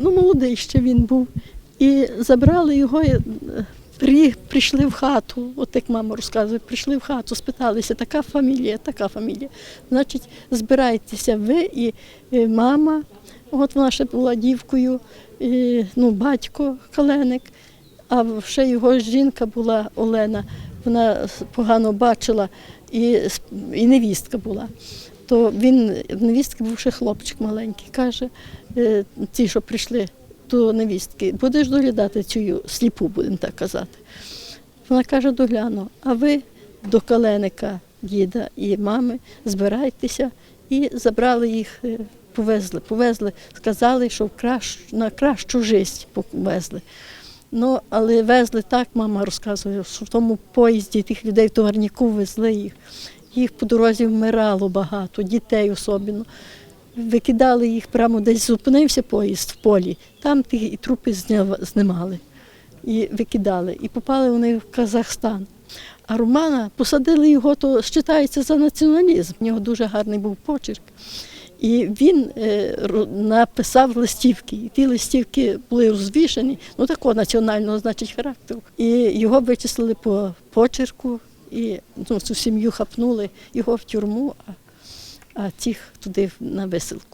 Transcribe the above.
ну, молодий ще він був. І забрали його, е, при, прийшли в хату, от як мама розказує, прийшли в хату, спиталися, така фамілія, така фамілія. Значить, збирайтеся ви і, е, мама, от вона ще була дівкою, і, ну, батько Каленик, а ще його жінка була Олена, вона погано бачила, і, і невістка була. То він, в невістки був ще хлопчик маленький, каже, е, ті, що прийшли до невістки, будеш доглядати цю сліпу, будемо так казати. Вона каже, догляну, а ви до каленика діда і мами збирайтеся і забрали їх, е, повезли, повезли, сказали, що в кращ, на кращу життя повезли. Ну, але везли так, мама розказує, що в тому поїзді тих людей в товарніку везли їх. Їх по дорозі вмирало багато, дітей особливо. Викидали їх прямо десь зупинився поїзд в полі, там ті і трупи знімали і викидали. І попали вони в Казахстан. А Романа посадили його, то вважається за націоналізм. В нього дуже гарний був почерк. І він е, написав листівки. І ті листівки були розвішені, ну такого національного, значить, характеру. І його вичислили по почерку, і ну, цю сім'ю хапнули його в тюрму, а, а тих туди на висилку.